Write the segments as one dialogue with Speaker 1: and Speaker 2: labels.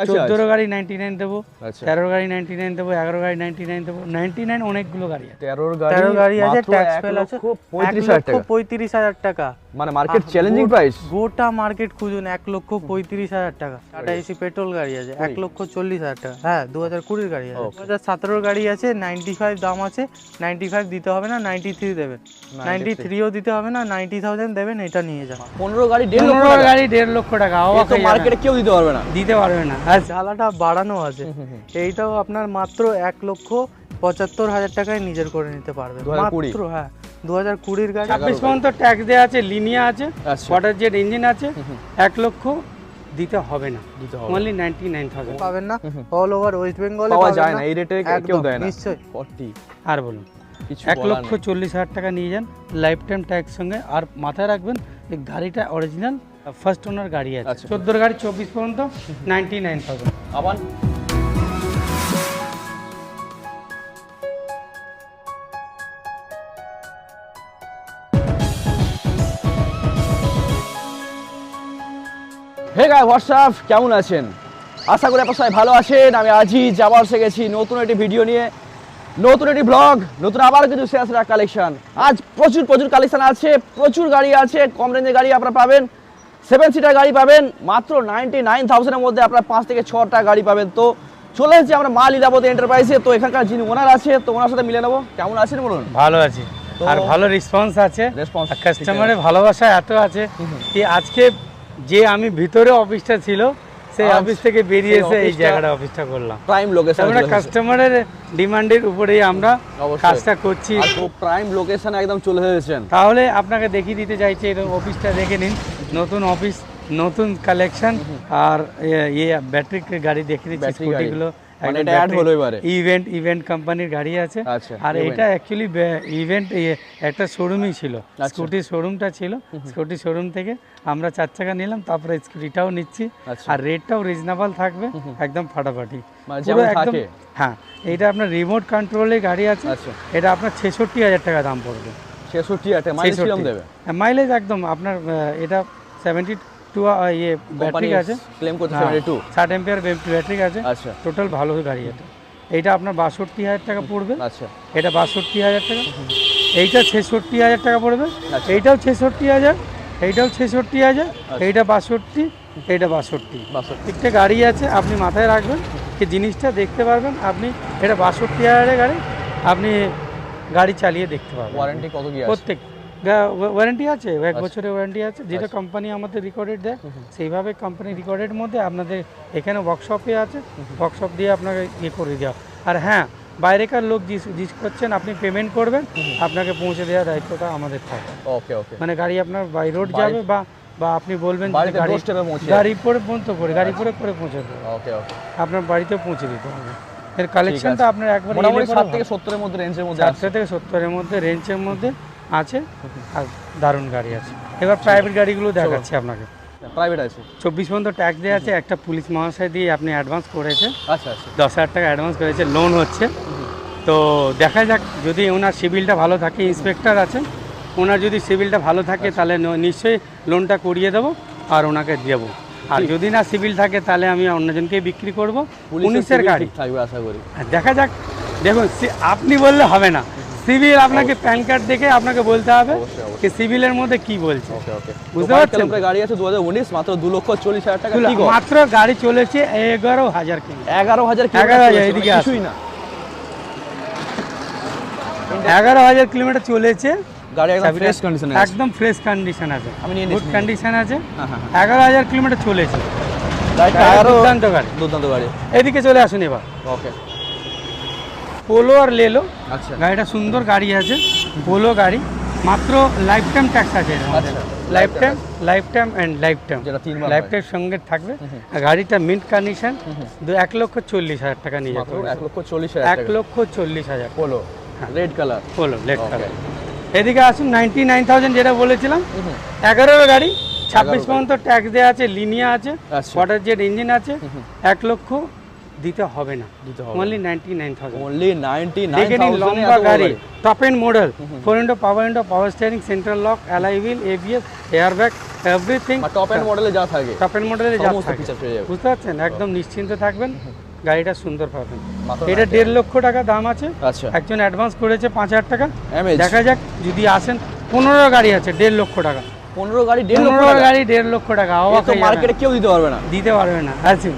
Speaker 1: আচ্ছা,
Speaker 2: চোদ্দোরো গাড়ি ninety nine দেবো
Speaker 1: আচ্ছা।
Speaker 2: তেরোর গাড়ি নাইনটি নাইন দেবো এগারো গাড়ি নাইনটি নাইন দেবো। নাইনটি নাইন অনেকগুলো গাড়ি আছে।
Speaker 1: তেরোর গাড়ি
Speaker 3: তেরো গাড়ি আছে ট্যাক্স ফেল আছে।
Speaker 1: পঁয়ত্রিশ হাজার টাকা।
Speaker 3: পঁয়ত্রিশ হাজার টাকা।
Speaker 1: মানে মার্কেট চ্যালেঞ্জিং প্রাইস
Speaker 3: গোটা মার্কেট খুঁজুন এক লক্ষ পঁয়ত্রিশ হাজার টাকা। টাটা এসি পেট্রোল গাড়ি আছে এক লক্ষ চল্লিশ হাজার টাকা। হ্যাঁ দু হাজার কুড়ির গাড়ি আছে। দু হাজার সতেরোর গাড়ি আছে নাইনটি ফাইভ দাম আছে নাইনটি ফাইভ দিতে হবে না নাইনটি থ্রি দেবেন। নাইনটি থ্রিও দিতে হবে না নাইনটি থাউজেন্ড দেবেন এটা নিয়ে যান।
Speaker 1: পনেরো গাড়ি দেড় লক্ষ টাকা।
Speaker 2: গাড়ি দেড় লক্ষ টাকা
Speaker 1: মার্কেটে কেউ দিতে পারবে না।
Speaker 2: দিতে পারবে না। আর
Speaker 3: ঝালাটা বাড়ানো আছে। এইটাও আপনার মাত্র এক লক্ষ পঁচাত্তর হাজার টাকায় নিজের করে নিতে পারবে। মাত্র হ্যাঁ। দু হাজার কুড়ির গাড়ি।
Speaker 2: ছাব্বিশ পর্যন্ত ট্যাক্স দেওয়া আছে লিনিয়া আছে
Speaker 1: আচ্ছা।
Speaker 2: ওয়াটার জেট ইঞ্জিন আছে এক লক্ষ দিতে হবে না।
Speaker 1: দিতে হবে
Speaker 2: অনলি নাইনটি নাইন থাউজেন্ড
Speaker 3: পাবেন না। অল ওভার ওয়েস্ট বেঙ্গল
Speaker 1: পাওয়া যায় না। এই রেটে কেউ দেয় না।
Speaker 3: নিশ্চয়ই।
Speaker 1: ফর্টি।
Speaker 2: আর বলুন এক লক্ষ চল্লিশ হাজার টাকা নিয়ে যান লাইফ টাইম ট্যাক্স সঙ্গে। আর মাথায় রাখবেন গাড়িটা অরিজিনাল ফার্স্ট ওনার গাড়ি আছে।
Speaker 1: আচ্ছা।
Speaker 2: চোদ্দোর গাড়ি চব্বিশ পর্যন্ত নাইনটি নাইন থাউজেন্ড
Speaker 1: আবার হে গাই হোয়াটসঅ্যাপ কেমন আছেন? আশা করি আপনার সবাই ভালো আছেন। আমি আজই যাবার সে গেছি নতুন একটি ভিডিও নিয়ে। নতুন একটি ব্লগ নতুন আবার কিছু শেয়ার কালেকশন আজ প্রচুর প্রচুর কালেকশন আছে প্রচুর গাড়ি আছে কম রেঞ্জের গাড়ি আপনারা পাবেন। সেভেন সিটার গাড়ি পাবেন মাত্র নাইনটি নাইন থাউজেন্ডের মধ্যে আপনার পাঁচ থেকে ছটা গাড়ি পাবেন। তো চলে এসেছি আমরা মা লীলাবতী এন্টারপ্রাইজে তো এখানকার যিনি ওনার আছে তো ওনার সাথে মিলে নেব। কেমন আছেন বলুন?
Speaker 2: ভালো আছি। আর ভালো রেসপন্স আছে।
Speaker 1: রেসপন্স
Speaker 2: কাস্টমারের ভালোবাসা এত আছে কি আজকে যে আমি ভিতরে অফিসটা ছিল সেই অফিস থেকে বেরিয়ে এসে এই জায়গাটা অফিসটা করলাম।
Speaker 1: প্রাইম লোকেশন
Speaker 2: আমরা কাস্টমারের ডিমান্ডের উপরেই আমরা কাজটা করছি।
Speaker 1: প্রাইম লোকেশন একদম চলে এসেছেন।
Speaker 2: তাহলে আপনাকে দেখিয়ে দিতে চাইছি এরকম অফিসটা দেখে নিন। নতুন অফিস নতুন কালেকশন আর ইয়ে ব্যাটারি গাড়ি দেখে দিচ্ছি স্কুটিগুলো
Speaker 1: মানে এটা অ্যাড হলো এবারে।
Speaker 2: ইভেন্ট ইভেন্ট কোম্পানির গাড়ি আছে।
Speaker 1: আচ্ছা,
Speaker 2: আর এটা অ্যাকচুয়ালি ইভেন্ট একটা শোরুমই ছিল।
Speaker 1: আচ্ছা।
Speaker 2: স্কুটির শোরুমটা ছিল। স্কুটি শোরুম থেকে আমরা চার চাকা নিলাম তারপরে স্কুটিটাও নিচ্ছি।
Speaker 1: আচ্ছা।
Speaker 2: আর রেটটাও রিজনেবল থাকবে একদম ফাটাফাটি।
Speaker 1: মানে
Speaker 2: একদম হ্যাঁ এটা আপনার রিমোট কন্ট্রোলের গাড়ি আছে।
Speaker 1: আচ্ছা।
Speaker 2: এটা আপনার ছেষট্টি হাজার টাকা দাম পড়বে।
Speaker 1: ছেষট্টি আটে মাইলেজ দেবে?
Speaker 2: মাইলেজ একদম আপনার এটা সেভেন্টি টু ইয়ে ব্যাটারি আছে।
Speaker 1: ক্লেম করতে
Speaker 2: ব্যাটারি আছে।
Speaker 1: আচ্ছা।
Speaker 2: টোটাল ভালো গাড়ি এটা এইটা আপনার বাষট্টি হাজার টাকা পড়বে।
Speaker 1: আচ্ছা।
Speaker 2: এটা বাষট্টি হাজার টাকা। এইটা ছেষট্টি হাজার টাকা পড়বে।
Speaker 1: আচ্ছা।
Speaker 2: এইটাও ছেষট্টি হাজার। এইটাও ছেষট্টি হাজার। এইটা বাষট্টি এইটা বাষট্টি। গাড়ি আছে আপনি মাথায় রাখবেন কি জিনিসটা দেখতে পারবেন। আপনি এটা বাষট্টি হাজারের গাড়ি আপনি গাড়ি চালিয়ে দেখতে পারবেন।
Speaker 1: ওয়ারেন্টি কত
Speaker 2: প্রত্যেক ওয়ারেন্টি আছে এক বছরের ওয়ারেন্টি আছে যেটা কোম্পানি আমাদের রেকর্ডেড দেয় সেইভাবে কোম্পানি রেকর্ডের মধ্যে আপনাদের এখানে ওয়ার্কশপে আছে ওয়ার্কশপ দিয়ে আপনাকে ইয়ে করে দেওয়া। আর হ্যাঁ বাইরেকার লোক জিস করছেন আপনি পেমেন্ট করবেন আপনাকে পৌঁছে দেওয়ার দায়িত্বটা আমাদের থাকে।
Speaker 1: ওকে ওকে
Speaker 2: মানে গাড়ি আপনার বাই রোড যাবে বা বা আপনি বলবেন গাড়ি গাড়ি পরে পর্যন্ত করে গাড়ি পরে করে পৌঁছে দেবে।
Speaker 1: ওকে ওকে
Speaker 2: আপনার বাড়িতে পৌঁছে দিতে হবে। এর কালেকশনটা আপনার একবার
Speaker 1: মোটামুটি ষাট থেকে সত্তরের মধ্যে রেঞ্জের মধ্যে আছে।
Speaker 2: চারশো থেকে সত্তরের মধ্যে রেঞ্জের মধ্যে আছে আর দারুণ গাড়ি আছে। এবার প্রাইভেট গাড়িগুলো দেখাচ্ছি আপনাকে।
Speaker 1: প্রাইভেট আছে।
Speaker 2: চব্বিশ পর্যন্ত ট্যাক্স দেওয়া আছে একটা পুলিশ মহাশয় দিয়ে আপনি অ্যাডভান্স করেছে।
Speaker 1: আচ্ছা আচ্ছা।
Speaker 2: দশ হাজার টাকা অ্যাডভান্স করেছে লোন হচ্ছে। তো দেখা যাক যদি ওনার সিভিলটা ভালো থাকে ইন্সপেক্টর আছে ওনার যদি সিভিলটা ভালো থাকে তাহলে নিশ্চয়ই লোনটা করিয়ে দেবো আর ওনাকে দেবো। আর যদি না সিভিল থাকে তাহলে আমি অন্যজনকে বিক্রি করব।
Speaker 1: পুলিশের
Speaker 2: গাড়ি।
Speaker 1: থাকবে আশা করি।
Speaker 2: দেখা যাক দেখুন আপনি বললে হবে না। সিভিল আপনাকে প্যান কার্ড দেখে আপনাকে বলতে হবে। যে সিভিলের মধ্যে কি বলছে। বুঝতে পারছেন?
Speaker 1: গাড়ি আছে দু হাজার উনিশ মাত্র দু লক্ষ চল্লিশ হাজার টাকা?
Speaker 2: মাত্র গাড়ি চলেছে এগারো হাজার কিলো
Speaker 1: এগারো হাজার
Speaker 2: এগারো হাজার, এদিকে
Speaker 1: কিছুই না।
Speaker 2: এগারো হাজার কিলোমিটার চলেছে।
Speaker 1: গাড়ি একদম ফ্রেশ কন্ডিশনে আছে।
Speaker 2: একদম ফ্রেশ কন্ডিশন আছে।
Speaker 1: আমি নিয়ে
Speaker 2: গুড কন্ডিশন আছে।
Speaker 1: হ্যাঁ হ্যাঁ
Speaker 2: এগারো হাজার কিলোমিটার চলেছে। দুর্দান্ত গাড়ি।
Speaker 1: দুর্দান্ত গাড়ি।
Speaker 2: এদিকে চলে আসুন এবার।
Speaker 1: ওকে।
Speaker 2: পোলো আর লেলো
Speaker 1: আচ্ছা।
Speaker 2: গাড়িটা সুন্দর গাড়ি আছে পোলো গাড়ি। মাত্র লাইফ টাইম ট্যাক্স আছে life time life time and life time life time সঙ্গে থাকবে। গাড়িটা মিন্ট কন্ডিশন দু এক লক্ষ চল্লিশ হাজার টাকা নিয়ে হবে।
Speaker 1: এক লক্ষ চল্লিশ হাজার
Speaker 2: এক লক্ষ চল্লিশ হাজার।
Speaker 1: Polo red colour
Speaker 2: Polo
Speaker 1: Okay.
Speaker 2: Colour এদিকে আসুন নাইনটি নাইন থাউজেন্ড যেটা বলেছিলাম। এগারো গাড়ি ছাব্বিশ পর্যন্ত ট্যাক্স দেওয়া আছে লিনিয়া আছে। ওয়াটার জেট ইঞ্জিন আছে এক লক্ষ দিতে হবে না।
Speaker 1: দিতে হবে
Speaker 2: অনলি নাইনটি
Speaker 1: অনলি নাইনটি
Speaker 2: দেখে নিন লম্বা গাড়ি top end model four Indo power Indo power steering central lock alloy wheel ABS air bag everything
Speaker 1: top end মডেলে যা থাকে।
Speaker 2: টপ এন্ড মডেলে যা থাকে। বুঝতে পারছেন? একদম নিশ্চিন্ত থাকবেন। গাড়িটা সুন্দর পাবেন। এটা দেড় লক্ষ টাকা দাম আছে।
Speaker 1: আচ্ছা।
Speaker 2: একজন অ্যাডভান্স করেছে পাঁচ হাজার টাকা। দেখা যাক যদি আসেন পনেরো গাড়ি আছে দেড় লক্ষ টাকা।
Speaker 1: পনেরো গাড়ি দেড় লক্ষ
Speaker 2: পনেরো
Speaker 1: টাকা?
Speaker 2: গাড়ি দেড় লক্ষ টাকা।
Speaker 1: মার্কেটে কেউ দিতে পারবে না।
Speaker 2: দিতে পারবে না। আছে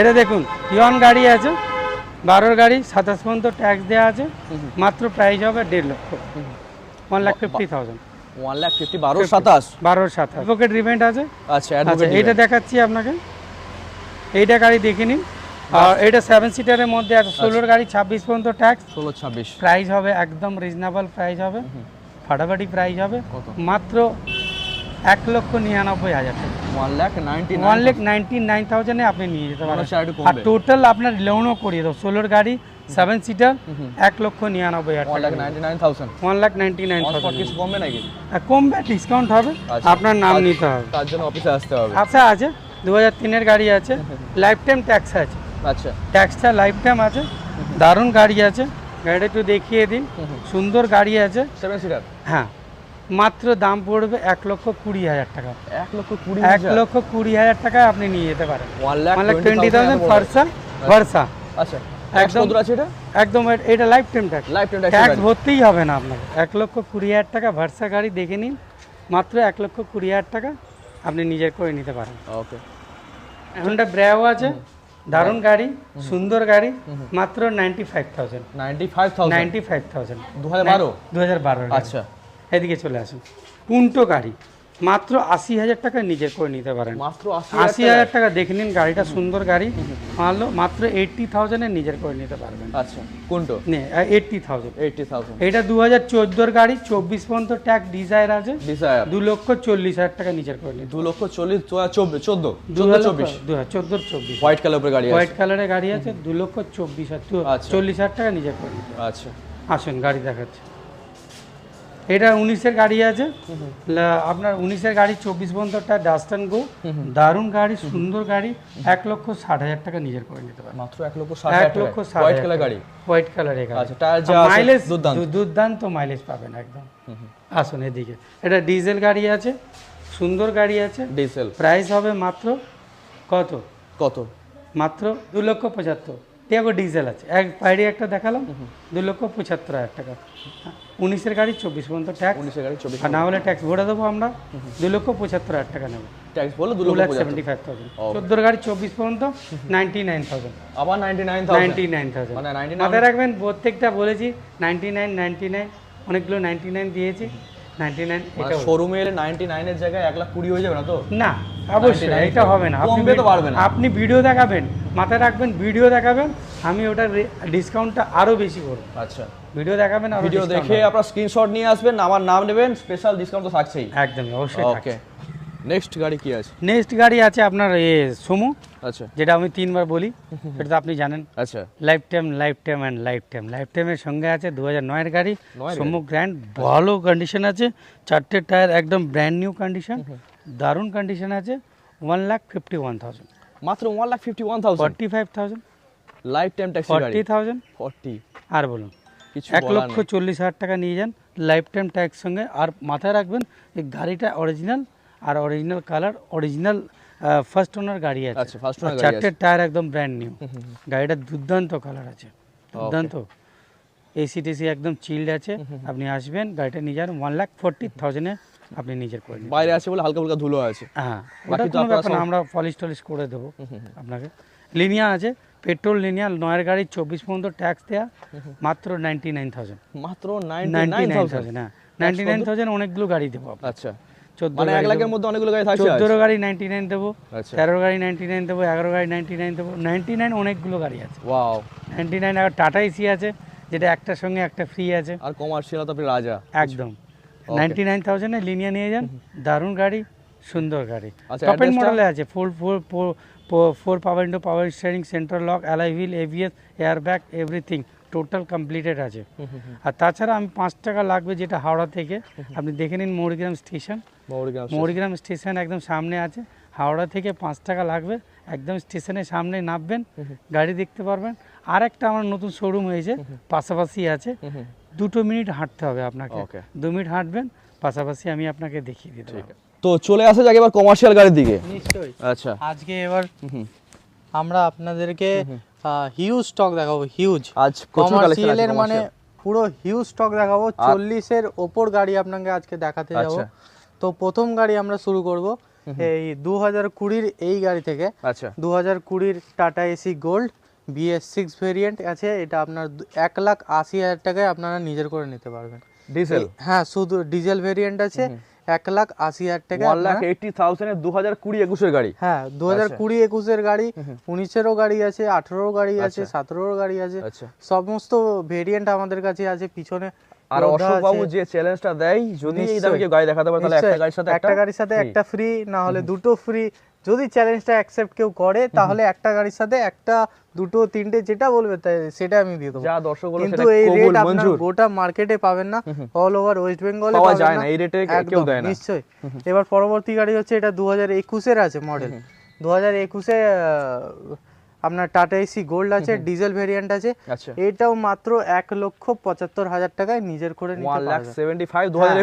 Speaker 2: এটা দেখুন ইয়ন গাড়ি আছে বারোর গাড়ি সাতাশ পর্যন্ত ট্যাক্স দেওয়া আছে মাত্র প্রাইস হবে দেড় লক্ষ। One lakh fifty thousand
Speaker 1: one lakh fifty বারো সাতাশ?
Speaker 2: বারোর সাতাশ। পকেট রিভেন্ট আছে?
Speaker 1: আচ্ছা
Speaker 2: আচ্ছা এইটা দেখাচ্ছি আপনাকে। এইটা গাড়ি দেখে নিন। আর এটা সেভেন সিটারের মধ্যে আছে ষোলোর গাড়ি ছাব্বিশ পর্যন্ত ট্যাক্স
Speaker 1: ষোলো ছাব্বিশ।
Speaker 2: প্রাইস হবে একদম রিজনেবল প্রাইস হবে। ফাটাফাটি প্রাইস হবে। মাত্র এক লক্ষ নিরানব্বই হাজার টাকা।
Speaker 1: One lakh ninety
Speaker 2: one lakh ninety nine থাউজেন্ডে আপনি নিয়ে যেতে পারেন। আর টোটাল আপনার লোনও করিয়ে দেবো। ষোলোর গাড়ি সেভেন সিটার এক লক্ষ নিরানব্বই হাজার
Speaker 1: ওয়ান লাখ নাইনটি নাইন কিছু কমবে নাকি?
Speaker 2: কমবে ডিসকাউন্ট হবে।
Speaker 1: আচ্ছা।
Speaker 2: আপনার নাম
Speaker 1: আচ্ছা।
Speaker 2: নিতে হবে।
Speaker 1: তার জন্য অফিসে আসতে হবে।
Speaker 2: আচ্ছা আছে। দু হাজার তিনের গাড়ি আছে। লাইফ টাইম ট্যাক্স আছে।
Speaker 1: আচ্ছা।
Speaker 2: ট্যাক্সটা লাইফ টাইম আছে দারুণ গাড়ি আছে। গাড়িটা একটু দেখিয়ে দিন সুন্দর গাড়ি আছে।
Speaker 1: সেভেন সিটার
Speaker 2: হ্যাঁ। মাত্র দাম পড়বে এক লক্ষ কুড়ি হাজার টাকা।
Speaker 1: এক লক্ষ কুড়ি
Speaker 2: এক লক্ষ কুড়ি হাজার টাকায় আপনি নিয়ে যেতে পারেন।
Speaker 1: ওয়ান লাখ
Speaker 2: টোয়েন্টি থাউজেন্ড ফার্সা ভার্সা
Speaker 1: আচ্ছা
Speaker 2: একদম-
Speaker 1: একদম আছে এটা?
Speaker 2: একদম এটা life time tax
Speaker 1: life time
Speaker 2: tax ভরতেই হবে না আপনাকে। এক লক্ষ কুড়ি হাজার টাকা ভার্সা গাড়ি দেখে নিন। মাত্র এক লক্ষ কুড়ি হাজার টাকা আপনি নিজের করে নিতে পারেন।
Speaker 1: ওকে
Speaker 2: হন্ডা ব্র্যাও আছে দারুণ গাড়ি সুন্দর গাড়ি মাত্র ninety five thousand
Speaker 1: ninety five thousand
Speaker 2: ninety five thousand
Speaker 1: দু হাজার বারো?
Speaker 2: দু হাজার বারো।
Speaker 1: আচ্ছা।
Speaker 2: এদিকে চলে আসুন। উল্টো গাড়ি। মাত্র আশি হাজার টাকা নিজের করে নিতে পারেন।
Speaker 1: মাত্র আশি
Speaker 2: হাজার টাকা। দেখে নিন গাড়িটা সুন্দর গাড়ি। মানলো মাত্র এইটটি থাউজেন্ডে নিজের করে নিতে পারবেন।
Speaker 1: আচ্ছা কোনটো?
Speaker 2: নে এইটটি থাউজেন্ড
Speaker 1: এইটটি থাউজেন্ড
Speaker 2: এটা দু হাজার চোদ্দোর গাড়ি চব্বিশ পর্যন্ত ট্যাক্স ডিজায়ার আছে।
Speaker 1: ডিজায়ার।
Speaker 2: দু লক্ষ চল্লিশ হাজার টাকা নিজের করে নিতে
Speaker 1: দু লক্ষ চল্লিশ চব্বিশ চোদ্দ
Speaker 2: দু লক্ষ-
Speaker 1: চব্বিশ।
Speaker 2: দু হাজার চোদ্দোর চব্বিশ।
Speaker 1: হোয়াইট কালার উপরে গাড়ি
Speaker 2: হোয়াইট কালারের গাড়ি আছে দু লক্ষ চব্বিশ হাজার
Speaker 1: আচ্ছা।
Speaker 2: চল্লিশ হাজার টাকা নিজের করে নিতে
Speaker 1: আচ্ছা।
Speaker 2: আসুন গাড়ি দেখাচ্ছে। এটা উনিশের গাড়ি আছে। আপনার উনিশের গাড়ি চব্বিশ পর্যন্তটা ডাস্টান গো দারুণ গাড়ি সুন্দর গাড়ি। এক লক্ষ ষাট হাজার টাকা নিজের করে নিতে পারেন
Speaker 1: মাত্র এক লক্ষ ষাট
Speaker 2: এক লক্ষ
Speaker 1: হোয়াইট কালার গাড়ি।
Speaker 2: হোয়াইট
Speaker 1: আছে,
Speaker 2: মাইলেজ।
Speaker 1: দুর্দান্ত।
Speaker 2: মাইলেজ পাবেন একদম। আসুন এদিকে। এটা ডিজেল গাড়ি আছে সুন্দর গাড়ি আছে।
Speaker 1: ডিজেল
Speaker 2: প্রাইস হবে মাত্র কত?
Speaker 1: কত?
Speaker 2: মাত্র দু লক্ষ পঁচাত্তর। টিয়াগো ডিজেল আছে। এক বাইরে একটা দেখালাম দু লক্ষ পঁচাত্তর হাজার টাকা। উনিশের গাড়ি চব্বিশ পর্যন্ত ট্যাক্স
Speaker 1: উনিশের গাড়ি চব্বিশ
Speaker 2: না হলে ট্যাক্স ভরে দেবো আমরা। দু লক্ষ পঁচাত্তর হাজার টাকা নেব।
Speaker 1: ট্যাক্স বলো দু
Speaker 2: লাখ সেভেন্টি ফাইভ থাউজেন্ড. চোদ্দোর গাড়ি চব্বিশ পর্যন্ত নাইনটি নাইন থাউজেন্ড
Speaker 1: আবার ninety nine
Speaker 2: ninety nine thousand মাথায় রাখবেন প্রত্যেকটা বলেছি নাইনটি নাইন নাইনটি নাইন অনেকগুলো নাইনটি নাইন দিয়েছি। নাইনটি নাইন এটা
Speaker 1: শোরুমে এলে নাইনটি নাইনের জায়গায় এক লাখ কুড়ি হয়ে যাবে না তো?
Speaker 2: না। অবশ্যই এটা হবে না। আপনি
Speaker 1: কমবে তো
Speaker 2: ভিড-
Speaker 1: পারবে না।
Speaker 2: আপনি ভিডিও দেখাবেন মাথায় রাখবেন ভিডিও দেখাবেন আমি ওটার ডিসকাউন্টটা আরও বেশি করব।
Speaker 1: আচ্ছা।
Speaker 2: ভিডিও দেখাবেন আর
Speaker 1: ভিডিও দেখে আপনার স্ক্রিনশট নিয়ে আসবেন আমার নাম নেবেন স্পেশাল ডিসকাউন্ট তো থাকছেই।
Speaker 2: একদমই অবশ্যই
Speaker 1: ওকে নেক্সট গাড়ি কি আছে?
Speaker 2: নেক্সট গাড়ি আছে আপনার এ সোমু।
Speaker 1: আচ্ছা।
Speaker 2: যেটা আমি তিনবার বলি সেটা তো আপনি জানেন।
Speaker 1: আচ্ছা।
Speaker 2: Life time life time and life time life টাইমের সঙ্গে আছে দু হাজার নয়ের গাড়ি। সোমু গ্র্যান্ড ভালো কন্ডিশন আছে। চারটে টায়ার একদম ব্র্যান্ড নিউ কন্ডিশন দারুণ কন্ডিশন আছে one lakh fifty one thousand
Speaker 1: মাত্র one lakh fifty one thousand
Speaker 2: forty five thousand
Speaker 1: life time taxi
Speaker 2: forty thousand
Speaker 1: forty
Speaker 2: আর বলুন
Speaker 1: কিছু
Speaker 2: এক লক্ষ চল্লিশ হাজার টাকা নিয়ে যান লাইফ টাইম ট্যাক্স সঙ্গে। আর মাথায় রাখবেন এই গাড়িটা অরিজিনাল আর original colour original first owner গাড়ি আছে।
Speaker 1: আচ্ছা, first owner
Speaker 2: চারটে টায়ার একদম ব্র্যান্ড নিউ গাড়িটা দুর্দান্ত কালার আছে। দুর্দান্ত। এসি টেসি একদম চিল্ড আছে। আপনি আসবেন গাড়িটা নিয়ে যান ওয়ান লাখ ফোরটি থাউজেন্ডে আপনি নিজের করে নিন
Speaker 1: বাইরে আছে বলে হালকা হালকা ধুলো আছে।
Speaker 2: হ্যাঁ
Speaker 1: বাকি তো আপনারা
Speaker 2: আমরা পলিশ টলিশ করে দেবো আপনাকে। লিনিয়া আছে পেট্রোল লিনিয়া নয়ের গাড়ি চব্বিশ পর্যন্ত ট্যাক্স দেওয়া মাত্র নাইনটি নাইন থাউজেন্ড
Speaker 1: মাত্র নাইনটি নাইন থাউজেন্ড
Speaker 2: হ্যাঁ। নাইনটি নাইন থাউজেন্ড অনেকগুলো গাড়ি দেবো
Speaker 1: আচ্ছা। মানে এক লাখের মধ্যে অনেকগুলো গাড়ি থাকছে আজ?
Speaker 2: চোদ্দোরো গাড়ি নাইনটি নাইন দেবো
Speaker 1: আচ্ছা।
Speaker 2: তেরো গাড়ি নাইনটি নাইন দেবো এগারো গাড়ি নাইনটি নাইন দেবো নাইনটি নাইন অনেকগুলো গাড়ি আছে।
Speaker 1: ওয়াও
Speaker 2: নাইনটি নাইন আর টাটা এসি আছে যেটা একটার সঙ্গে একটা ফ্রি আছে।
Speaker 1: আর কমার্শিয়াল তো আপনি রাজা।
Speaker 2: একদম। নাইনটি নাইন থাউজেন্ডে লিনিয়া নিয়ে যান দারুণ গাড়ি সুন্দর গাড়ি।
Speaker 1: আচ্ছা,
Speaker 2: টপ এন্ড মডেলে আছে four four four power Indo power steering central lock alloy wheel ABS air bag everything total completed আছে। আর তাছাড়া আমি পাঁচ টাকা লাগবে যেটা হাওড়া থেকে আপনি দেখে নিন মৌরিগ্রাম স্টেশন।
Speaker 1: মৌরিগ্রাম
Speaker 2: মৌরিগ্রাম স্টেশন একদম সামনে আছে হাওড়া থেকে পাঁচ টাকা লাগবে একদম স্টেশনের সামনে নামবেন গাড়ি দেখতে পারবেন। আর একটা আমার নতুন শোরুম হয়েছে পাশাপাশি আছে। দুটো মিনিট হাঁটতে হবে আপনাকে. দু মিনিট হাঁটবেন পাশাপাশি আমি আপনাকে দেখিয়ে দিতে
Speaker 1: তো চলে আসা যাক এবার কমার্শিয়াল গাড়ির দিকে।
Speaker 3: নিশ্চয়ই।
Speaker 1: আচ্ছা।
Speaker 3: আজকে এবার আমরা আপনাদেরকে হিউজ স্টক দেখাবো হিউজ
Speaker 1: আজ আছে
Speaker 3: কমার্শিয়ালের মানে পুরো হিউজ স্টক দেখাবো। চল্লিশের ওপর গাড়ি আপনাকে আজকে দেখাতে যাব।
Speaker 1: আচ্ছা।
Speaker 3: তো প্রথম গাড়ি আমরা শুরু করব এই দু হাজার কুড়ির এই গাড়ি থেকে।
Speaker 1: আচ্ছা।
Speaker 3: দু হাজার কুড়ির Tata Ace gold. BS six variant আছে এটা আপনার এক লাখ আশি হাজার টাকায় আপনারা নিজের করে নিতে পারবেন।
Speaker 1: ডিজেল
Speaker 3: হ্যাঁ শুধু ডিজেল ভেরিয়েন্ট আছে এক লাখ আশি হাজার টাকা
Speaker 1: ওয়ান লাখ এইটি থাউজেন্ডের দু হাজার কুড়ি একুশের গাড়ি।
Speaker 3: হ্যাঁ দু হাজার
Speaker 1: আচ্ছা।
Speaker 3: কুড়ি একুশের গাড়ি উনিশেরও গাড়ি আছে আঠেরোর গাড়ি আছে সতেরোর গাড়ি আছে।
Speaker 1: আচ্ছা।
Speaker 3: সমস্ত ভেরিয়েন্ট আমাদের কাছে আছে পিছনে
Speaker 1: আর অশোক বাবু যে চ্যালেঞ্জটা দেয় যদি এই দামে কেউ গাড়ি দেখাতে পারে তাহলে একটা গাড়ির সাথে
Speaker 3: একটা গাড়ির সাথে একটা ফ্রি না হলে দুটো ফ্রি যদি চ্যালেঞ্জটা অ্যাকসেপ্ট কেউ করে তাহলে একটা গাড়ির সাথে একটা দুটো তিনটে যেটা বলবে তাই সেটা আমি দিয়ে দেবো।
Speaker 1: যা দর্শক বলে
Speaker 3: কিন্তু এই রেট
Speaker 1: আপনি
Speaker 3: গোটা মার্কেটে পাবেন না অল ওভার ওয়েস্ট বেঙ্গল
Speaker 1: পাওয়া যায় না, এই রেটে কেউ দেয় না।
Speaker 3: নিশ্চয়ই। এবার পরবর্তী গাড়ি হচ্ছে এটা দু হাজার একুশের আছে মডেল দু হাজার একুশে আপনার টাটা এসি গোল্ড আছে ডিজেল ভেরিয়েন্ট আছে।
Speaker 1: আচ্ছা।
Speaker 3: এটাও মাত্র এক লক্ষ পঁচাত্তর হাজার টাকায় নিজের করে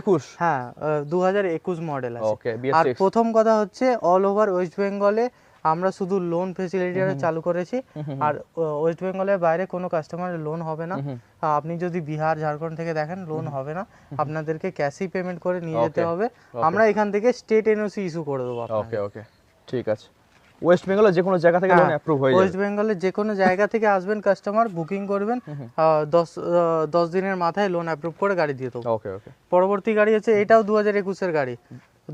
Speaker 1: একুশ?
Speaker 3: হ্যাঁ দু হাজার একুশ মডেল আছে। আর প্রথম কথা হচ্ছে অল ওভার ওয়েস্ট বেঙ্গলে আমরা শুধু লোন ফেসিলিটিটা চালু করেছি। আর ওয়েস্ট বেঙ্গলের বাইরে কোনো কাস্টমারের লোন হবে না। আপনি যদি বিহার ঝাড়খণ্ড থেকে দেখেন লোন হবে না। আপনাদেরকে ক্যাশই পেমেন্ট করে নিয়ে যেতে হবে। আমরা এখান থেকে স্টেট এনওসি ইস্যু করে দেবো
Speaker 1: ওকে ওকে ঠিক আছে। ওয়েস্ট বেঙ্গলের যে কোনো জায়গা থেকে লোন অ্যাপ্রুভ হয়ে
Speaker 3: ওয়েস্ট
Speaker 1: যাবে।
Speaker 3: বেঙ্গলের যে কোনো জায়গা থেকে আসবেন কাস্টমার বুকিং করবেন দশ দশ দিনের মাথায় লোন অ্যাপ্রুভ করে গাড়ি দিয়ে দেবো।
Speaker 1: ওকে ওকে
Speaker 3: পরবর্তী গাড়ি হচ্ছে এটাও দু হাজার একুশের গাড়ি।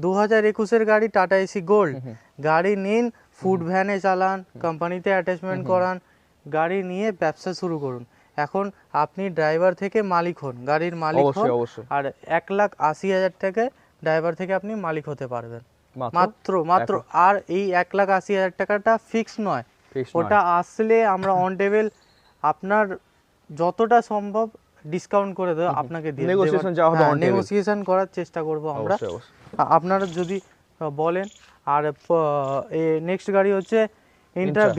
Speaker 3: দু হাজার একুশের গাড়ি টাটা এসি গোল্ড গাড়ি নিন ফুড ভ্যানে চালান কোম্পানিতে অ্যাটাচমেন্ট করান গাড়ি নিয়ে ব্যবসা শুরু করুন। এখন আপনি ড্রাইভার থেকে মালিক হন গাড়ির মালিক হন আর এক লাখ আশি হাজার টাকা ড্রাইভার থেকে আপনি মালিক হতে পারবেন।
Speaker 1: মাত্র?
Speaker 3: মাত্র আর এই এক লাখ আশি হাজার টাকাটা ফিক্স নয়। ওটা আসলে আমরা অন টেবিল আপনার যতটা সম্ভব ডিসকাউন্ট করে দেবো আপনাকে দিয়ে
Speaker 1: নেগোসিয়েশন যা হবে।
Speaker 3: নেগোসিয়েশন করার চেষ্টা করব আমরা। আপনারা যদি বলেন আর নেক্সট গাড়ি হচ্ছে ইন্টার
Speaker 1: Intra।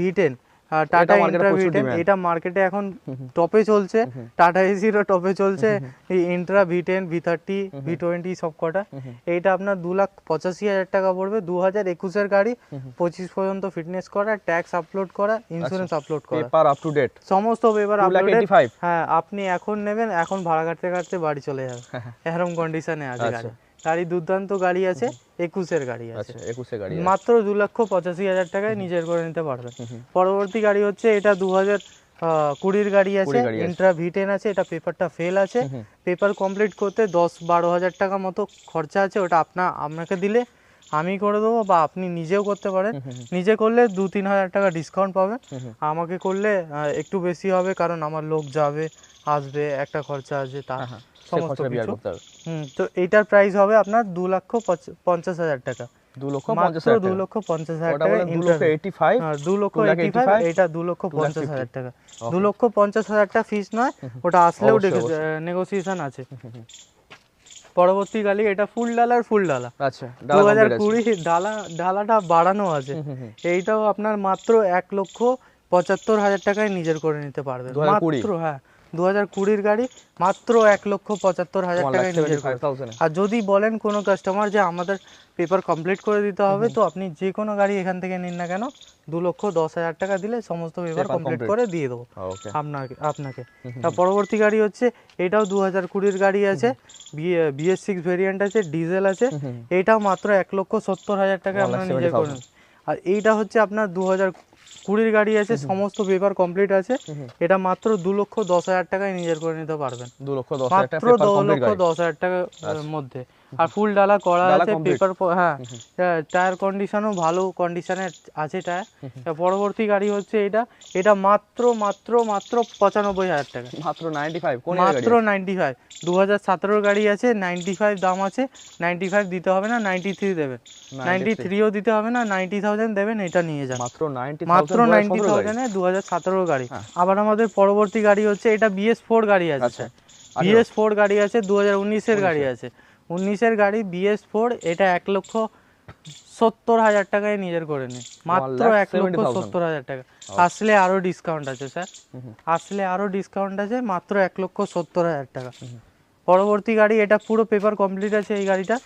Speaker 3: টাটা
Speaker 1: market এ
Speaker 3: ইন্ট্রা ভি
Speaker 1: প্রচুর
Speaker 3: টেন
Speaker 1: demand।
Speaker 3: এটা মার্কেটে এখন টপে চলছে। টাটা এসিরও টপে চলছে। এই Intra V thirty V twenty সব কটা। এইটা আপনার দু লাখ পঁচাশি হাজার টাকা পড়বে। দু হাজার একুশের গাড়ি পঁচিশ পর্যন্ত ফিটনেস করা ট্যাক্স আপলোড করা ইন্স্যুরেন্স আপলোড করা।
Speaker 1: পেপার আপ টু ডেট
Speaker 3: সমস্ত পেপার
Speaker 1: টু ফাইভ
Speaker 3: হ্যাঁ আপনি এখন নেবেন এখন ভাড়া কাটতে কাটতে বাড়ি চলে যাবে। এরকম কন্ডিশনে আছে
Speaker 1: আচ্ছা।
Speaker 3: গাড়ি। গাড়ি দুর্দান্ত গাড়ি আছে একুশের গাড়ি আছে।
Speaker 1: আচ্ছা একুশে গাড়ি
Speaker 3: মাত্র দু লক্ষ পঁচাশি হাজার টাকায় নিজের করে নিতে পারবেন। পরবর্তী গাড়ি হচ্ছে এটা দু হাজার কুড়ির গাড়ি আছে। ইন্ট্রা ভি টেন আছে এটা পেপারটা ফেল আছে। পেপার কমপ্লিট করতে দশ বারো হাজার টাকা মতো খরচা আছে ওটা আপনা আপনাকে দিলে আমি করে দেবো বা আপনি নিজেও করতে পারেন। নিজে করলে দু তিন হাজার টাকা ডিসকাউন্ট পাবেন। আমাকে করলে একটু বেশি হবে কারণ আমার লোক যাবে আসবে একটা খরচা আছে তা সমস্ত কিছু। হুম তো এইটার প্রাইস হবে আপনার দু লক্ষ পঞ্চাশ হাজার টাকা।
Speaker 1: দু লক্ষ পঞ্চাশ হাজার
Speaker 3: দু লক্ষ পঞ্চাশ হাজার টাকা
Speaker 1: দু লক্ষ এইটি ফাইভ
Speaker 3: দু লক্ষ এইটি ফাইভ এটা দু লক্ষ
Speaker 1: two
Speaker 3: পঞ্চাশ হাজার টাকা। দু লক্ষ পঞ্চাশ হাজার টাকা ফিস নয় ওটা আসলেও নেগোসিয়েশন আছে। পরবর্তী গালি এটা ফুল ডালার ফুল ডালা
Speaker 1: আচ্ছা
Speaker 3: দু হাজার কুড়ি ডালা ডালাটা বাড়ানো আছে। এইটাও আপনার মাত্র এক লক্ষ পঁচাত্তর হাজার টাকায় নিজের করে নিতে পারবেন। মাত্র হ্যাঁ। দু হাজার কুড়ির গাড়ি মাত্র এক লক্ষ পঁচাত্তর হাজার টাকায় নিজের করে
Speaker 1: 75,000
Speaker 3: আর যদি বলেন কোনো কাস্টমার যে আমাদের পেপার কমপ্লিট করে দিতে হবে তো আপনি যে কোনো গাড়ি এখান থেকে নিন না কেন দু লক্ষ দশ হাজার টাকা দিলে সমস্ত পেপার কমপ্লিট করে দিয়ে দেবো আপনাকে আপনাকে। তার পরবর্তী গাড়ি হচ্ছে এটাও দু হাজার কুড়ির গাড়ি আছে বিএস সিক্স ভেরিয়েন্ট আছে ডিজেল আছে এইটাও মাত্র এক লক্ষ সত্তর হাজার টাকা আপনার
Speaker 1: 70,000
Speaker 3: করুন আর এইটা হচ্ছে আপনার দু হাজার কুড়ির গাড়ি আছে সমস্ত পেপার কমপ্লিট আছে। এটা মাত্র দু লক্ষ দশ হাজার টাকায় নিজের করে নিতে পারবেন।
Speaker 1: দু লক্ষ দশ হাজার টাকা
Speaker 3: মাত্র দু লক্ষ দশ হাজার টাকার মধ্যে। আর ফুল ডালা করা আছে। পেপার হ্যাঁ। টায়ার কন্ডিশনও ভালো কন্ডিশনে আছে টায়ার পরবর্তী গাড়ি হচ্ছে এটা। এটা মাত্র মাত্র মাত্র পঁচানব্বই হাজার টাকা।
Speaker 1: মাত্র নাইনটি ফাইভ
Speaker 3: মাত্র নাইনটি ফাইভ দু হাজার সতেরোর গাড়ি আছে নাইনটি ফাইভ দাম আছে নাইনটি ফাইভ দিতে হবে না নাইনটি থ্রি দেবেন। নাইনটি থ্রিও দিতে হবে না নাইনটি থাউজেন্ড দেবেন এটা নিয়ে যান।
Speaker 1: মাত্র নাইনটি
Speaker 3: মাত্র নাইনটি থাউজেন্ডে দু হাজার সতেরোর গাড়ি। আবার আমাদের পরবর্তী গাড়ি হচ্ছে এটা বিএস ফোর গাড়ি আছে
Speaker 1: আচ্ছা।
Speaker 3: বিএস ফোর গাড়ি আছে দু হাজার উনিশের। গাড়ি আছে। উনিশের গাড়ি বিএস ফোর এটা এক লক্ষ সত্তর হাজার টাকায় নিজের করে নিন মাত্র এক লক্ষ
Speaker 1: 70,000
Speaker 3: সত্তর হাজার টাকা। আসলে আরও ডিসকাউন্ট আছে স্যার আসলে আরও ডিসকাউন্ট আছে মাত্র এক লক্ষ সত্তর হাজার টাকা। পরবর্তী গাড়ি এটা পুরো পেপার কমপ্লিট আছে এই গাড়িটা।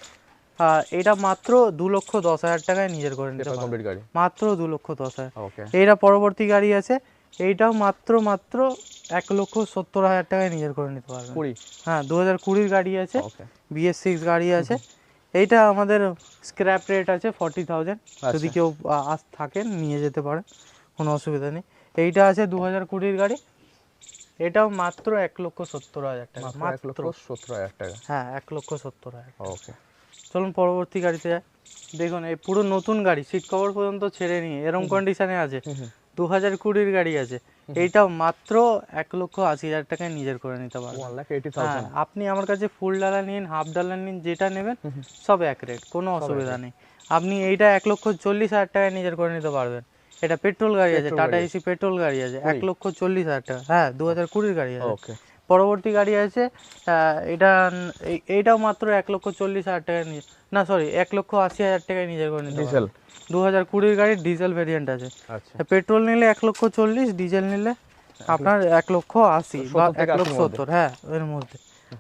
Speaker 3: এটা মাত্র দু লক্ষ দশ হাজার টাকায় নিজের করে নিতে মাত্র দু লক্ষ দশ হাজার। এইটা পরবর্তী গাড়ি আছে। এইটাও মাত্র মাত্র এক লক্ষ সত্তর হাজার টাকায় নিজের করে নিতে পারবেন।
Speaker 1: কুড়ি?
Speaker 3: হ্যাঁ দু হাজার কুড়ির গাড়ি আছে বিএস সিক্স গাড়ি আছে। এইটা আমাদের স্ক্র্যাপ রেট আছে ফর্টি থাউজেন্ড যদি কেউ আ- আস থাকেন নিয়ে যেতে পারেন কোনো অসুবিধা নেই। এইটা আছে দু হাজার কুড়ির গাড়ি। এটাও মাত্র এক লক্ষ সত্তর হাজার টাকা
Speaker 1: এক লক্ষ
Speaker 3: মাত্র
Speaker 1: সত্তর হাজার টাকা।
Speaker 3: হ্যাঁ এক লক্ষ সত্তর হাজার
Speaker 1: ওকে
Speaker 3: চলুন পরবর্তী গাড়িতে যাই। দেখুন এই পুরো নতুন গাড়ি সিট কভার পর্যন্ত ছেড়ে নিয়ে এরম কন্ডিশনে আছে। দু হাজার কুড়ির গাড়ি আছে। এইটাও মাত্র এক লক্ষ আশি হাজার টাকায় নিজের করে নিতে পারবেন
Speaker 1: এইটি
Speaker 3: হ্যাঁ আপনি আমার কাছে ফুল ডালা নিন হাফ ডালা নিন যেটা নেবেন সব এক রেট কোনো অসুবিধা নেই। আপনি এইটা এক লক্ষ চল্লিশ হাজার টাকায় নিজের করে নিতে পারবেন। এটা পেট্রোল গাড়ি আছে টাটা এসি পেট্রোল গাড়ি আছে এক লক্ষ চল্লিশ হাজার টাকা হ্যাঁ দু হাজার কুড়ির গাড়ি আছে।
Speaker 1: ওকে
Speaker 3: পরবর্তী গাড়ি আছে এটা এইটাও মাত্র এক লক্ষ চল্লিশ হাজার টাকায় না সরি এক লক্ষ আশি হাজার টাকায় নিজের করে নিতে
Speaker 1: ডিজেল
Speaker 3: দু হাজার কুড়ির গাড়ির ডিজেল ভেরিয়েন্ট আছে।
Speaker 1: আচ্ছা।
Speaker 3: পেট্রোল নিলে এক লক্ষ চল্লিশ ডিজেল নিলে আপনার এক লক্ষ আশি বা এক লক্ষ সত্তর হ্যাঁ এর মধ্যে।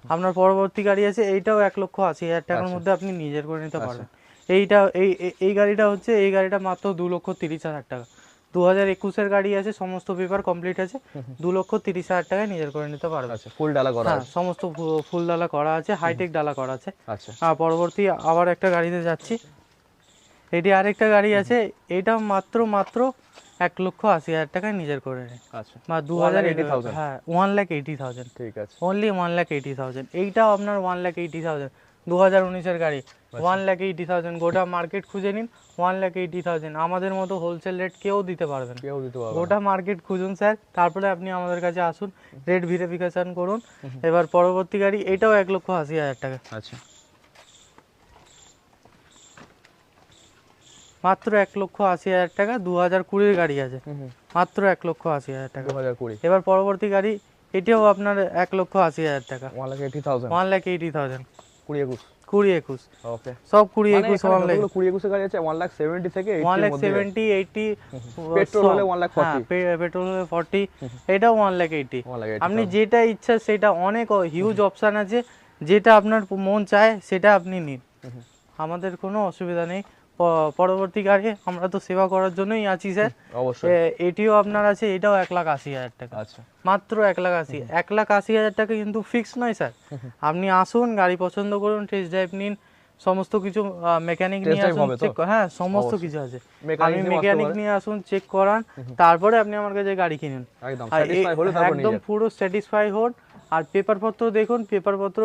Speaker 3: আপনার পরবর্তী গাড়ি আছে এইটাও এক লক্ষ আশি হাজার টাকার মধ্যে আপনি নিজের করে নিতে পারবেন। এইটা এই এই- গাড়িটা হচ্ছে এই গাড়িটা মাত্র দু লক্ষ তিরিশ হাজার টাকা। দু হাজার একুশের গাড়ি আছে সমস্ত পেপার কমপ্লিট আছে দু লক্ষ তিরিশ হাজার টাকায় নিজের করে নিতে পারবেন।
Speaker 1: আচ্ছা ফুল ডালা করা
Speaker 3: হ্যাঁ
Speaker 1: আছে।
Speaker 3: সমস্ত ফুল ডালা করা আছে হাইটেক ডালা করা আছে।
Speaker 1: আচ্ছা।
Speaker 3: পরবর্তী আবার একটা গাড়িতে যাচ্ছি এটি আরেকটা গাড়ি আছে এটা মাত্র মাত্র এক লক্ষ আশি হাজার টাকায় নিজের করে। নেয়
Speaker 1: আচ্ছা।
Speaker 3: বা দু
Speaker 1: 1,80,000
Speaker 3: হাজার হ্যাঁ ওয়ান লাখ এইটি থাউজেন্ড
Speaker 1: ঠিক আছে।
Speaker 3: Only one lakh eighty thousand এইটাও আপনার ওয়ান লাখ এইটি থাউজেন্ড দু হাজার উনিশের গাড়ি। ওয়ান লাখ এইটি থাউজেন্ড গোটা মার্কেট খুঁজে নিন। ওয়ান লাখ এইটি থাউজেন্ড আমাদের মতো হোলসেল রেট কেউ দিতে পারবেন
Speaker 1: কেউ দিতে পারবে
Speaker 3: গোটা মার্কেট খুঁজুন স্যার। তারপরে আপনি আমাদের কাছে আসুন। রেট ভেরিফিকেশন করুন। এবার পরবর্তী গাড়ি এটাও এক লক্ষ আশি হাজার টাকা।
Speaker 1: আচ্ছা।
Speaker 3: মাত্র এক লক্ষ আশি হাজার টাকা দু হাজার কুড়ির গাড়ি আছে। মাত্র এক লক্ষ আশি হাজার টাকা।
Speaker 1: দু হাজার কুড়ি।
Speaker 3: এবার পরবর্তী গাড়ি এটাও আপনার এক লক্ষ আশি হাজার টাকা।
Speaker 1: One lakh eighty thousand
Speaker 3: one lakh eighty thousand
Speaker 1: কুড়ি একুশ।
Speaker 3: কুড়ি একুশ।
Speaker 1: ওকে
Speaker 3: সব কুড়ি একুশ ওয়ান লাখ
Speaker 1: কুড়ি একুশের গাড়ি আছে ওয়ান লাখ সেভেন্টি থেকে
Speaker 3: one lakh seventy eighty
Speaker 1: petrol হলে lakh forty।
Speaker 3: পেট্রোল হলে ফর্টি এটাও ওয়ান লাখ এইটি আপনি যেটা ইচ্ছা সেটা অনেক হিউজ অপশান আছে যেটা আপনার মন চায় সেটা আপনি নিন। আমাদের কোনো অসুবিধা নেই। প- পরবর্তী গাড়ি আমরা তো সেবা করার জন্যই আছি স্যার।
Speaker 1: অবশ্যই।
Speaker 3: এটিও আপনার আছে এটাও এক লাখ আশি হাজার টাকা।
Speaker 1: আচ্ছা।
Speaker 3: মাত্র এক লাখ আশি এক লাখ আশি হাজার টাকা কিন্তু ফিক্স নয় স্যার। আপনি আসুন গাড়ি পছন্দ করুন টেস্ট ড্রাইভ নিন সমস্ত কিছু মেকানিক নিয়ে আসুন চেক হ্যাঁ সমস্ত কিছু আছে। আপনি মেকানিক নিয়ে আসুন চেক করান তারপরে আপনি আমার কাছে গাড়ি কিনুন।
Speaker 1: একদম
Speaker 3: আর
Speaker 1: স্যাটিসফাই হলে তারপর নিয়ে
Speaker 3: একদম পুরো স্যাটিসফাই হন আর পেপারপত্র দেখুন পেপারপত্র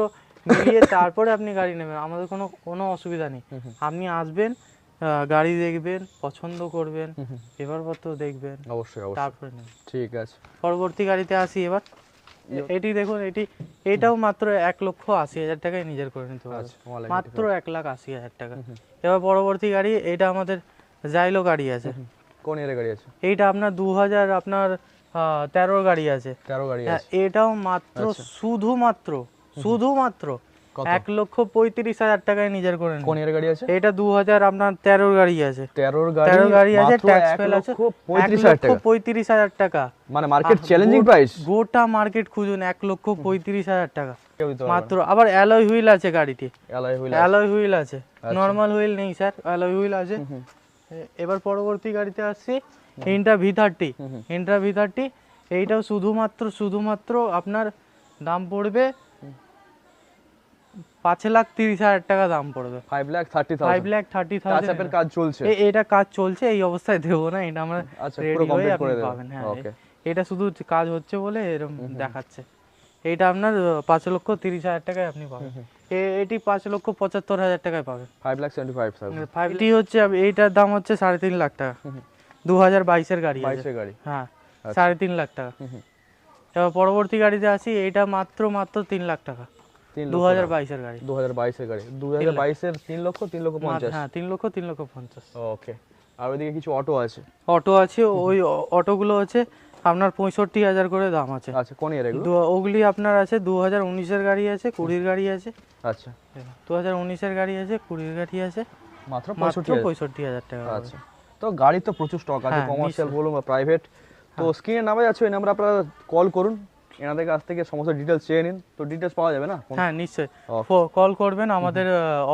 Speaker 3: মিলিয়ে তারপরে আপনি গাড়ি নেবেন আমাদের কোনো কোনো অসুবিধা নেই। আপনি আসবেন গাড়ি দেখবেন পছন্দ করবেন পেপারপত্র দেখবেন
Speaker 1: অবশ্যই অবশ্যই।
Speaker 3: তারপরে
Speaker 1: ঠিক আছে।
Speaker 3: পরবর্তী গাড়িতে আসি এবার। এটি দেখুন এটি এটাও মাত্র এক লক্ষ আশি হাজার টাকায় নিজের করে নিতে পারবে
Speaker 1: আচ্ছা
Speaker 3: মাত্র এক লাখ আশি হাজার টাকা। এবার পরবর্তী গাড়ি এটা আমাদের জাইলো গাড়ি আছে।
Speaker 1: কোন এর গাড়ি আছে?
Speaker 3: এইটা আপনার দু হাজার আপনার তেরোর গাড়ি আছে।
Speaker 1: তেরো গাড়ি
Speaker 3: হ্যাঁ
Speaker 1: আছে।
Speaker 3: এটাও মাত্র শুধুমাত্র শুধুমাত্র
Speaker 1: কত?
Speaker 3: এক লক্ষ পঁয়ত্রিশ হাজার টাকায় নিজের করে।
Speaker 1: কোন এর গাড়ি আছে?
Speaker 3: এটা দু হাজার আপনার তেরোর গাড়ি আছে।
Speaker 1: তেরোর গাড়ি
Speaker 3: তেরো গাড়ি আছে ট্যাক্স ফেল আছে।
Speaker 1: পঁয়ত্রিশ হাজার টাকা।
Speaker 3: পঁয়ত্রিশ হাজার টাকা।
Speaker 1: মানে মার্কেট চ্যালেঞ্জিং প্রাইস
Speaker 3: গোটা মার্কেট খুঁজুন এক লক্ষ পঁয়ত্রিশ হাজার টাকা। মাত্র আবার অ্যালয় হুইল আছে গাড়িতে।
Speaker 1: অ্যালয় হুইল
Speaker 3: অ্যালয় হুইল আছে।
Speaker 1: আচ্ছা।
Speaker 3: নর্মাল হুইল নেই স্যার অ্যালয় হুইল আছে। এবার পরবর্তী গাড়িতে আসছি। Intra V thirty Intra V thirty এইটাও শুধুমাত্র শুধুমাত্র আপনার দাম পড়বে পাঁচ লাখ তিরিশ হাজার টাকা দাম পড়বে।
Speaker 1: Five lakh thirty
Speaker 3: five lakh thirty thousand
Speaker 1: কাজ চলছে?
Speaker 3: এটা কাজ চলছে এই অবস্থায় দেবো না এটা আমরা
Speaker 1: আচ্ছা,
Speaker 3: রেডি হয়ে আপনি পাবেন হ্যাঁ এটা শুধু কাজ হচ্ছে বলে এরকম দেখাচ্ছে। এইটা আপনার পাঁচ লক্ষ তিরিশ হাজার টাকায় আপনি পাবেন। এটি পাঁচ লক্ষ পঁচাত্তর হাজার টাকায় পাবেন।
Speaker 1: Five lakh seventy five
Speaker 3: five এটি হচ্ছে এইটার দাম হচ্ছে সাড়ে তিন লাখ টাকা। দু হাজার বাইশের গাড়ি
Speaker 1: বাইশের গাড়ি।
Speaker 3: হ্যাঁ সাড়ে তিন লাখ টাকা। এবার পরবর্তী গাড়িতে আসি এটা মাত্র মাত্র তিন লাখ টাকা।
Speaker 1: তিন
Speaker 3: দু হাজার বাইশের গাড়ি।
Speaker 1: দু হাজার বাইশের গাড়ি। দু হাজার বাইশের তিন লক্ষ তিন লক্ষ পঞ্চাশ?
Speaker 3: হ্যাঁ তিন লক্ষ তিন লক্ষ পঞ্চাশ।
Speaker 1: ওকে আর ওইদিকে কিছু অটো আছে?
Speaker 3: অটো আছে ওই অটোগুলো আছে আপনার পঁয়ষট্টি হাজার করে দাম আছে।
Speaker 1: আচ্ছা কোন ইয়ার এগুলো?
Speaker 3: ওগুলি আপনার আছে দু হাজার উনিশের গাড়ি আছে কুড়ির গাড়ি আছে।
Speaker 1: আচ্ছা।
Speaker 3: দু হাজার উনিশের গাড়ি আছে কুড়ির গাড়ি আছে।
Speaker 1: মাত্র
Speaker 3: মাত্র
Speaker 1: পঁয়ষট্টি হাজার।
Speaker 3: টাকা করে।
Speaker 1: আচ্ছা। তো গাড়ির তো প্রচুর স্টক আছে
Speaker 3: হ্যাঁ,
Speaker 1: কমার্শিয়াল বলুন বা প্রাইভেট তো স্ক্রিনে নামে যাচ্ছে ওই নাম্বার আপনারা কল করুন। এনাদের কাছ থেকে সমস্ত ডিটেলস চেয়ে নিন। তো ডিটেলস পাওয়া যাবে না?
Speaker 3: হ্যাঁ নিশ্চয়ই। কল করবেন আমাদের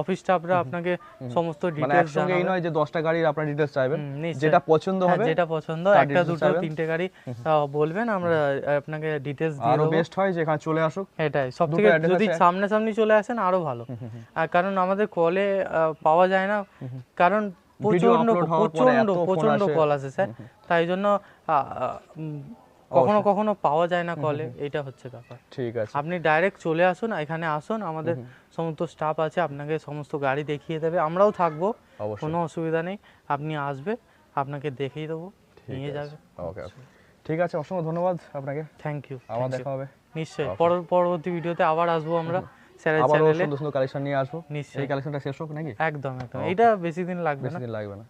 Speaker 3: অফিস স্টাফরা আপনাকে সমস্ত
Speaker 1: মানে
Speaker 3: ডিটেলস
Speaker 1: একসঙ্গে এই নয় যে দশটা গাড়ির আপনার ডিটেলস চাইবেন। যেটা পছন্দ হবে
Speaker 3: হ্যাঁ, যেটা পছন্দ একটা দুটো তিনটে গাড়ি বলবেন আমরা আপনাকে ডিটেলস দিয়ে
Speaker 1: আরও
Speaker 3: দেবো।
Speaker 1: বেস্ট হয় যে এখানে চলে আসুক।
Speaker 3: এটাই সব
Speaker 1: দুটো
Speaker 3: থেকে যদি
Speaker 1: আছে?
Speaker 3: সামনাসামনি চলে আসেন আরও ভালো। আর কারণ আমাদের কলে পাওয়া যায় না। কারণ
Speaker 1: প্রচণ্ড
Speaker 3: প্রচণ্ড
Speaker 1: প্রচণ্ড
Speaker 3: কল আসে। স্যার। তাই জন্য কখনো কখনো পাওয়া যায় না কলে এটা হচ্ছে ব্যাপার।
Speaker 1: ঠিক আছে।
Speaker 3: আপনি ডাইরেক্ট চলে আসুন এখানে আসুন আমাদের সমস্ত স্টাফ আছে আপনাকে সমস্ত গাড়ি দেখিয়ে দেবে আমরাও থাকব কোনো অসুবিধা নেই আপনি আসবে আপনাকে দেখিয়ে দেবো নিয়ে যাবে।
Speaker 1: ওকে ঠিক আছে অসংখ্য ধন্যবাদ আপনাকে।
Speaker 3: থ্যাংক ইউ
Speaker 1: আবার দেখা হবে।
Speaker 3: নিশ্চয়ই। পর- পরবর্তী ভিডিওতে আবার আসব আমরা স্যারের
Speaker 1: আবারও
Speaker 3: চ্যানেলে
Speaker 1: সুন্দর সুন্দর কালেকশন নিয়ে আসব।
Speaker 3: নিশ্চয়ই।
Speaker 1: এই কালেকশনটা শেষ হোক নাকি?
Speaker 3: একদম একদম। এটা বেশি দিন লাগবে
Speaker 1: বেশি দিন লাগবে না।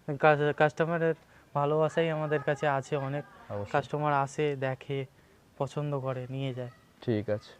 Speaker 3: কাস্টমারের ভালোবাসাই আমাদের কাছে আছে অনেক। কাস্টমার আসে দেখে পছন্দ করে নিয়ে যায়।
Speaker 1: ঠিক আছে।